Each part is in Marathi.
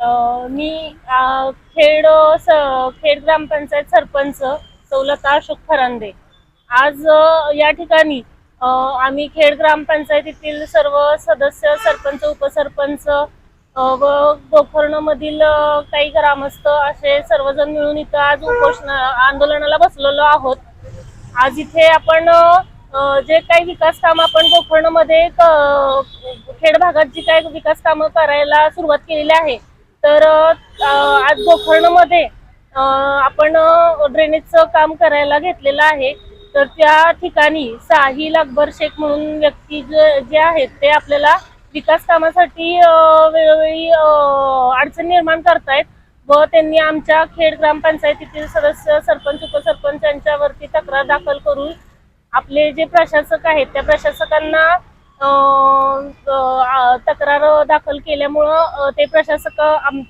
मी खेड स- खेड ग्रामपंचायत सरपंच सौलता अशोक फरांदे. आज या ठिकाणी आम्ही खेड ग्रामपंचायतीतील सर्व सदस्य सरपंच उपसरपंच व गोकर्णमधील काही ग्रामस्थ असे सर्वजण मिळून इथं आज उपोषण आंदोलनाला बसलेलो आहोत. आज इथे आपण जे काही विकास काम आपण गोकर्णमध्ये खेड भागात जी काही विकास कामं करायला सुरुवात केलेली आहे तर आज गोकर्णमध्ये आपण ड्रेनेजचं काम करायला घेतलेलं आहे. तर त्या ठिकाणी साहिल अकबर शेख म्हणून व्यक्ती जे जे आहेत ते आपल्याला विकास कामासाठी वेळोवेळी अडचण निर्माण करतायत व त्यांनी आमच्या खेड ग्रामपंचायतीतील सदस्य सरपंच उपसरपंच यांच्यावरती तक्रार दाखल करून आपले जे प्रशासक आहेत त्या प्रशासकांना दाखल केल्यामुळं ते प्रशासक आम-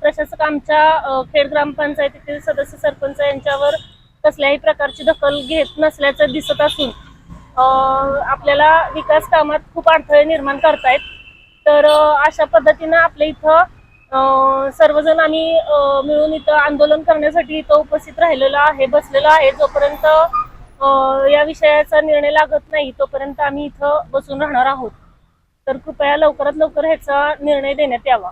प्रशासक आमच्या खेड ग्रामपंचायतीतील सदस्य सरपंच यांच्यावर कसल्याही प्रकारची दखल घेत नसल्याचं दिसत असून आपल्याला विकास कामात खूप अडथळे निर्माण करतायत. तर अशा पद्धतीनं आपल्या इथं सर्वजण आम्ही मिळून इथं आंदोलन करण्यासाठी इथं उपस्थित राहिलेलो आहे बसलेलो आहे. जोपर्यंत या विषयाचा निर्णय लागत नाही तोपर्यंत आम्ही इथं बसून राहणार आहोत. तर कृपया लवकरात लवकर ह्याचा निर्णय देण्यात यावा.